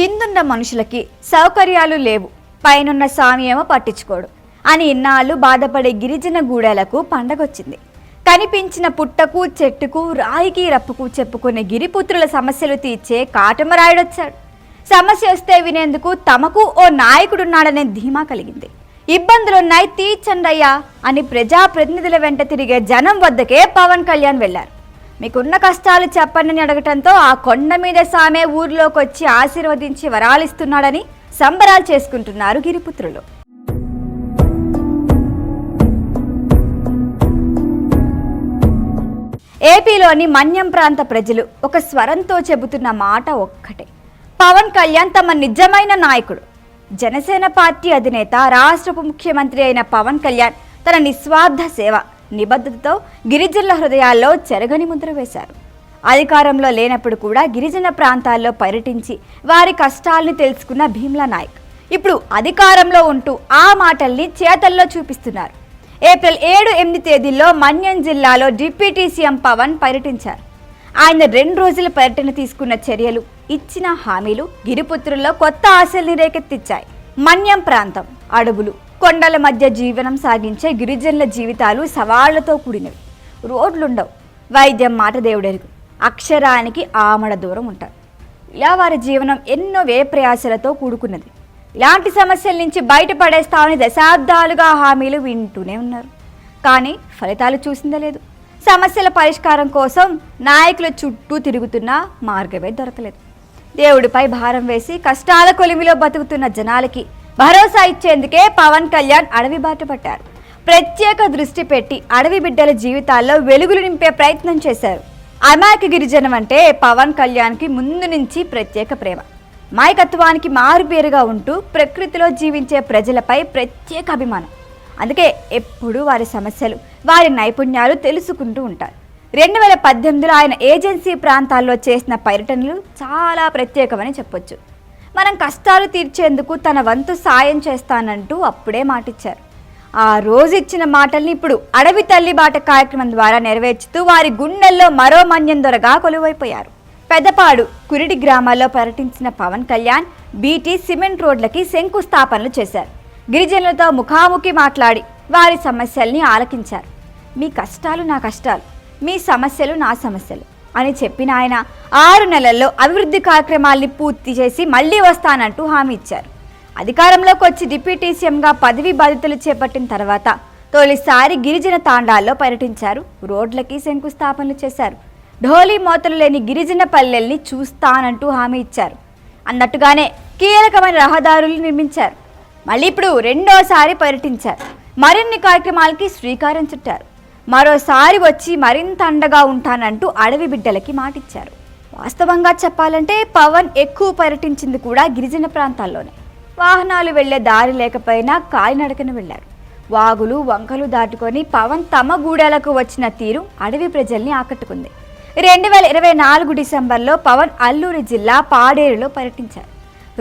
కిందున్న మనుషులకి సౌకర్యాలు లేవు. పైనున్న స్వామి ఏమో పట్టించుకోడు. అని ఇన్నాళ్ళు బాధపడే గిరిజన గూడెలకు పండగొచ్చింది. కనిపించిన పుట్టకు చెట్టుకు రాయికి రప్పుకు చెప్పుకునే గిరిపుత్రుల సమస్యలు తీర్చే కాటమరాయుడొచ్చాడు. సమస్య వస్తే వినేందుకు తమకు ఓ నాయకుడున్నాడనే ధీమా కలిగింది. ఇబ్బందులున్నాయి తీర్చండయ్యా అని ప్రజాప్రతినిధుల వెంట తిరిగే జనం వద్దకే పవన్ కళ్యాణ్ వెళ్ళారు. మీకున్న కష్టాలు చెప్పండి అడగటంతో ఆ కొండ మీద సామే ఊర్లోకి వచ్చి ఆశీర్వదించి వరాలిస్తున్నాడని సంబరాలు చేసుకుంటున్నారు గిరిపుత్రులు. ఏపీలోని మన్యం ప్రాంత ప్రజలు ఒక స్వరంతో చెబుతున్న మాట ఒక్కటే. పవన్ కళ్యాణ్ తమ నిజమైన నాయకుడు. జనసేన పార్టీ అధినేత రాష్ట్రపు ముఖ్యమంత్రి అయిన పవన్ కళ్యాణ్ తన నిస్వార్థ సేవ నిబద్ధతతో గిరిజనుల హృదయాల్లో చెరగని ముద్ర వేశారు. అధికారంలో లేనప్పుడు కూడా గిరిజన ప్రాంతాల్లో పర్యటించి వారి కష్టాల్ని తెలుసుకున్న భీమ్లా నాయక్. ఇప్పుడు అధికారంలో ఉంటూ ఆ మాటల్ని చేతల్లో చూపిస్తున్నారు. ఏప్రిల్ ఏడు ఎనిమిది తేదీల్లో మన్యం జిల్లాలో డిప్యూటీ సీఎం పవన్ పర్యటించారు. ఆయన రెండు రోజుల పర్యటన తీసుకున్న చర్యలు ఇచ్చిన హామీలు గిరిపుత్రుల్లో కొత్త ఆశల్ని రేకెత్తిచ్చాయి. మన్యం ప్రాంతం అడవులు కొండల మధ్య జీవనం సాగించే గిరిజనుల జీవితాలు సవాళ్ళతో కూడినవి. రోడ్లుండవు. వైద్యం మాట దేవుడెరుగు. అక్షరానికి ఆమడ దూరం ఉంటారు. ఇలా వారి జీవనం ఎన్నో వ్యయప్రయాసలతో కూడుకున్నది. ఇలాంటి సమస్యల నుంచి బయటపడేస్తామని దశాబ్దాలుగా హామీలు వింటూనే ఉన్నారు. కానీ ఫలితాలు చూసిందే లేదు. సమస్యల పరిష్కారం కోసం నాయకుల చుట్టూ తిరుగుతున్న మార్గమే దొరకలేదు. దేవుడిపై భారం వేసి కష్టాల కొలిమిలో బతుకుతున్న జనాలకి భరోసా ఇచ్చేందుకే పవన్ కళ్యాణ్ అడవి బాట పట్టారు. ప్రత్యేక దృష్టి పెట్టి అడవి బిడ్డల జీవితాల్లో వెలుగులు నింపే ప్రయత్నం చేశారు. అమాయక గిరిజనం అంటే పవన్ కళ్యాణ్కి ముందు నుంచి ప్రత్యేక ప్రేమ. మాయకత్వానికి మారుపేరుగా ఉంటూ ప్రకృతిలో జీవించే ప్రజలపై ప్రత్యేక అభిమానం. అందుకే ఎప్పుడూ వారి సమస్యలు వారి నైపుణ్యాలు తెలుసుకుంటూ ఉంటారు. రెండు వేల పద్దెనిమిదిలో ఆయన ఏజెన్సీ ప్రాంతాల్లో చేసిన పర్యటనలు చాలా ప్రత్యేకమని చెప్పొచ్చు. మనం కష్టాలు తీర్చేందుకు తన వంతు సాయం చేస్తానంటూ అప్పుడే మాటిచ్చారు. ఆ రోజు ఇచ్చిన మాటల్ని ఇప్పుడు అడవి తల్లి బాట కార్యక్రమం ద్వారా నెరవేర్చుతూ వారి గుండెల్లో మరో మన్యం దొరగా కొలువైపోయారు. పెదపాడు కురిడి గ్రామాల్లో పర్యటించిన పవన్ కళ్యాణ్ బీటీ సిమెంట్ రోడ్లకి శంకుస్థాపనలు చేశారు. గిరిజనులతో ముఖాముఖి మాట్లాడి వారి సమస్యల్ని ఆలకించారు. మీ కష్టాలు నా కష్టాలు మీ సమస్యలు నా సమస్యలు. అని చెప్పిన ఆయన ఆరు నెలల్లో అభివృద్ధి కార్యక్రమాల్ని పూర్తి చేసి మళ్ళీ వస్తానంటూ హామీ ఇచ్చారు. అధికారంలోకి వచ్చి డిప్యూటీ సీఎంగా పదవి బాధ్యతలు చేపట్టిన తర్వాత తొలిసారి గిరిజన తాండాల్లో పర్యటించారు. రోడ్లకి శంకుస్థాపనలు చేశారు. ఢోలీ మోతలు లేని గిరిజన పల్లెల్ని చూస్తానంటూ హామీ ఇచ్చారు. అన్నట్టుగానే కీలకమైన రహదారులు నిర్మించారు. మళ్ళీ ఇప్పుడు రెండోసారి పర్యటించారు. మరిన్ని కార్యక్రమాలకి శ్రీకారం చుట్టారు. మరోసారి వచ్చి మరింత అండగా ఉంటానంటూ అడవి బిడ్డలకి మాటిచ్చారు. వాస్తవంగా చెప్పాలంటే పవన్ ఎక్కువ పర్యటించింది కూడా గిరిజన ప్రాంతాల్లోనే. వాహనాలు వెళ్ళే దారి లేకపోయినా కాలినడకన వెళ్ళారు. వాగులు వంకలు దాటుకొని పవన్ తమ గూడాలకు వచ్చిన తీరు అడవి ప్రజల్ని ఆకట్టుకుంది. రెండు వేల ఇరవై నాలుగు డిసెంబర్లో పవన్ అల్లూరి జిల్లా పాడేరులో పర్యటించారు.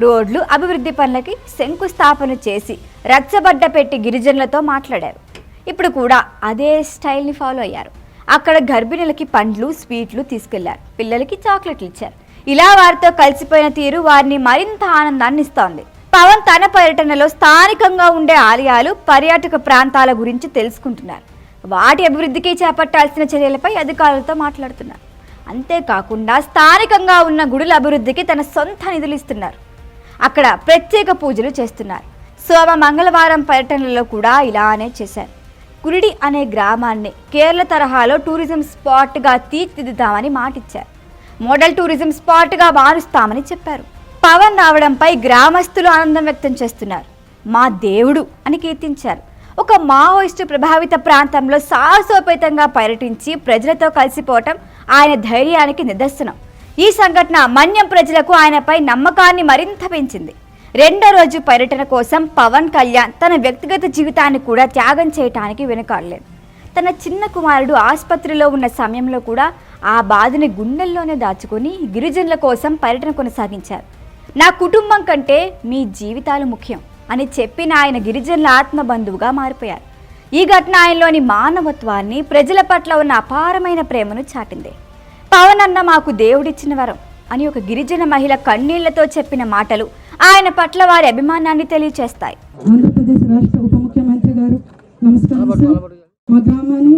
రోడ్లు అభివృద్ధి పనులకి శంకుస్థాపన చేసి రచ్చబడ్డ పెట్టి గిరిజనులతో మాట్లాడారు. ఇప్పుడు కూడా అదే స్టైల్ని ఫాలో అయ్యారు. అక్కడ గర్భిణులకి పండ్లు స్వీట్లు తీసుకెళ్ళారు. పిల్లలకి చాక్లెట్లు ఇచ్చారు. ఇలా వారితో కలిసిపోయిన తీరు వారిని మరింత ఆనందాన్ని ఇస్తోంది. పవన్ తన పర్యటనలో స్థానికంగా ఉండే ఆలయాలు పర్యాటక ప్రాంతాల గురించి తెలుసుకుంటున్నారు. వాటి అభివృద్ధికి చేపట్టాల్సిన చర్యలపై అధికారులతో మాట్లాడుతున్నారు. అంతేకాకుండా స్థానికంగా ఉన్న గుడుల అభివృద్ధికి తన సొంత నిధులు ఇస్తున్నారు. అక్కడ ప్రత్యేక పూజలు చేస్తున్నారు. సోమ మంగళవారం పర్యటనలో కూడా ఇలానే చేశారు. కురిడి అనే గ్రామాన్ని కేరళ తరహాలో టూరిజం స్పాట్గా తీర్చిదిద్దామని మాటిచ్చారు. మోడల్ టూరిజం స్పాట్గా మారుస్తామని చెప్పారు. పవన్ రావడంపై గ్రామస్తులు ఆనందం వ్యక్తం చేస్తున్నారు. మా దేవుడు అని కీర్తించారు. ఒక మావోయిస్టు ప్రభావిత ప్రాంతంలో సాహసోపేతంగా పర్యటించి ప్రజలతో కలిసిపోవటం ఆయన ధైర్యానికి నిదర్శనం. ఈ సంఘటన మన్యం ప్రజలకు ఆయనపై నమ్మకాన్ని మరింత పెంచింది. రెండో రోజు పర్యటన కోసం పవన్ కళ్యాణ్ తన వ్యక్తిగత జీవితాన్ని కూడా త్యాగం చేయటానికి వెనుకాడలేదు. తన చిన్న కుమారుడు ఆసుపత్రిలో ఉన్న సమయంలో కూడా ఆ బాధని గుండెల్లోనే దాచుకొని గిరిజనుల కోసం పర్యటన కొనసాగించారు. నా కుటుంబం కంటే మీ జీవితాలు ముఖ్యం అని చెప్పిన ఆయన గిరిజనుల ఆత్మబంధువుగా మారిపోయారు. ఈ ఘటన ఆయనలోని మానవత్వాన్ని ప్రజల పట్ల ఉన్న అపారమైన ప్రేమను చాటింది. పవన్ అన్న మాకు దేవుడిచ్చిన వరం అని ఒక గిరిజన మహిళ కన్నీళ్ళతో చెప్పిన మాటలు ఆయన పట్ల వారి అభిమానాన్ని తెలియచేస్తాయి. ఆంధ్రప్రదేశ్ రాష్ట్ర ఉప ముఖ్యమంత్రి గారు నమస్కారం సార్. మా గ్రామాన్ని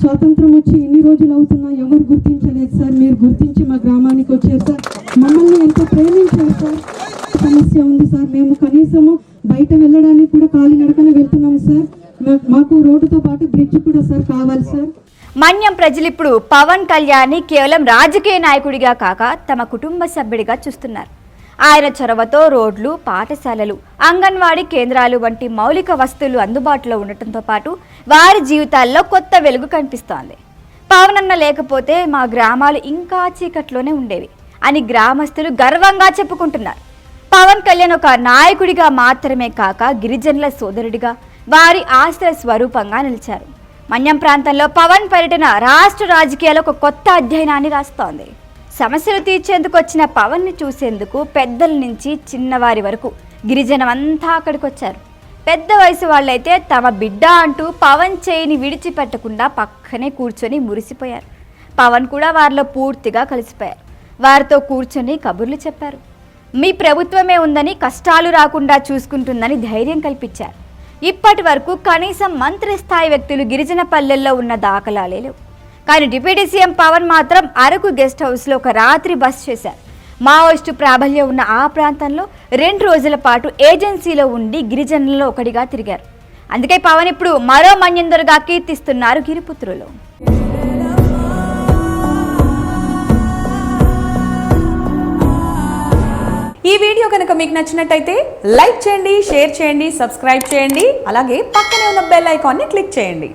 స్వాతంత్రం వచ్చి ఎన్ని రోజులు అవుతున్నా ఎవరు గుర్తించలేదు సార్. మీరు గుర్తించి మా గ్రామానికి వచ్చారు సార్. మమ్మల్ని ఎంతో ప్రేమించారు సార్. సమస్య ఉంది సార్. మేము కనీసము బయట వెళ్ళడానికి కూడా కాలినడకన వెళ్తున్నాము సార్. మాకు రోడ్డుతో పాటు బ్రిడ్జ్ కూడా సార్ కావాలి సార్. మన్యం ప్రజలు ఇప్పుడు పవన్ కళ్యాణ్ని కేవలం రాజకీయ నాయకుడిగా కాక తమ కుటుంబ సభ్యుడిగా చూస్తున్నారు. ఆయన చొరవతో రోడ్లు పాఠశాలలు అంగన్వాడీ కేంద్రాలు వంటి మౌలిక వస్తువులు అందుబాటులో ఉండటంతో పాటు వారి జీవితాల్లో కొత్త వెలుగు కనిపిస్తోంది. పవన్ అన్న లేకపోతే మా గ్రామాలు ఇంకా చీకట్లోనే ఉండేవి అని గ్రామస్తులు గర్వంగా చెప్పుకుంటున్నారు. పవన్ కళ్యాణ్ ఒక నాయకుడిగా మాత్రమే కాక గిరిజనుల సోదరుడిగా వారి ఆస్తుల స్వరూపంగా నిలిచారు. మన్యం ప్రాంతంలో పవన్ పర్యటన రాష్ట్ర రాజకీయాల్లో ఒక కొత్త అధ్యయనాన్ని రాస్తోంది. సమస్యలు తీర్చేందుకు వచ్చిన పవన్ని చూసేందుకు పెద్దల నుంచి చిన్నవారి వరకు గిరిజనమంతా అక్కడికి వచ్చారు పెద్ద వయసు వాళ్ళైతే తమ బిడ్డ అంటూ పవన్ చేయిని విడిచిపెట్టకుండా పక్కనే కూర్చొని మురిసిపోయారు. పవన్ కూడా వారిలో పూర్తిగా కలిసిపోయారు. వారితో కూర్చొని కబుర్లు చెప్పారు. మీ ప్రభుత్వమే ఉందని కష్టాలు రాకుండా చూసుకుంటుందని ధైర్యం కల్పించారు. ఇప్పటి వరకు కనీసం మంత్రి స్థాయి వ్యక్తులు గిరిజన పల్లెల్లో ఉన్న దాఖలాలే లేవు. కానీ డిప్యూటీ సీఎం పవన్ మాత్రం అరకు గెస్ట్ హౌస్లో ఒక రాత్రి బస్ చేశారు. మావోయిస్టు ప్రాబల్యం ఉన్న ఆ ప్రాంతంలో రెండు రోజుల పాటు ఏజెన్సీలో ఉండి గిరిజనుల్లో ఒకటిగా తిరిగారు. అందుకే పవన్ ఇప్పుడు మరో మన్యందరుగా కీర్తిస్తున్నారు గిరిపుత్రులు. ఈ వీడియో కనుక మీకు నచ్చినట్టయితే లైక్ చేయండి షేర్ చేయండి సబ్స్క్రైబ్ చేయండి అలాగే పక్కనే ఉన్న బెల్ ఐకాన్ని క్లిక్ చేయండి.